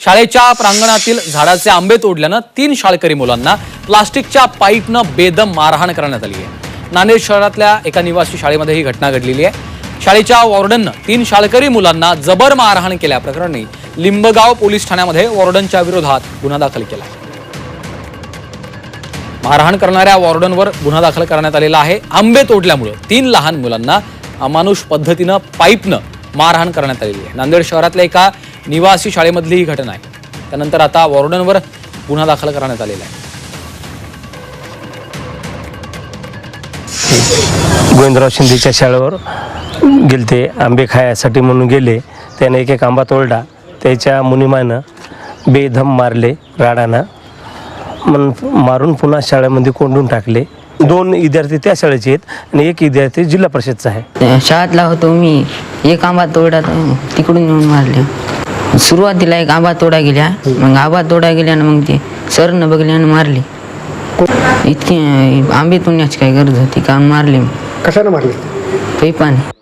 शाळेच्या प्रांगणातील झाडाचे आंबे तोडल्यानं तीन शाळकरी मुलांना प्लास्टिकच्या पाईपनं बेदम मारहाण करण्यात आली आहे. नांदेड शहरातल्या एका निवासी शाळेमध्ये ही घटना घडलेली आहे. शाळेच्या वॉर्डननं तीन शाळकरी मुलांना जबर मारहाण केल्याप्रकरणी लिंबगाव पोलीस ठाण्यामध्ये वॉर्डनच्या विरोधात गुन्हा दाखल केला मारहाण करणाऱ्या वॉर्डनवर गुन्हा दाखल करण्यात आलेला आहे. आंबे तोडल्यामुळे तीन लहान मुलांना अमानुष पद्धतीनं पाईपनं मारहाण करण्यात आलेली आहे. नांदेड शहरातल्या एका निवासी शाळेमधली ही घटना आहे. त्यानंतर आता वॉर्डनवर गुन्हा दाखल करण्यात आलेला आहे. गोविंदराव शिंदेच्या शाळेवर गेलते आंबे खायासाठी म्हणून गेले. त्याने एक एक आंबा तोडला. त्याच्या मुनिमानं बेधम मारले राडानं. मन मारून पुन्हा शाळेमध्ये कोंडून टाकले. दोन विद्यार्थी त्या शाळेचे आहेत आणि एक विद्यार्थी जिल्हा परिषदचा आहे. शाळेतला होतो मी. एक आंबा तोडा तिकडून येऊन मारले. सुरुवातीला एक आंबा तोडा गेल्या. मग आंबा तोडा गेल्यानं मग ते सरनं बघल्यानं मारले. इतकी आंबे तोडण्याची काय गरज होती का? मारले. कशानं मारले? पैपाने.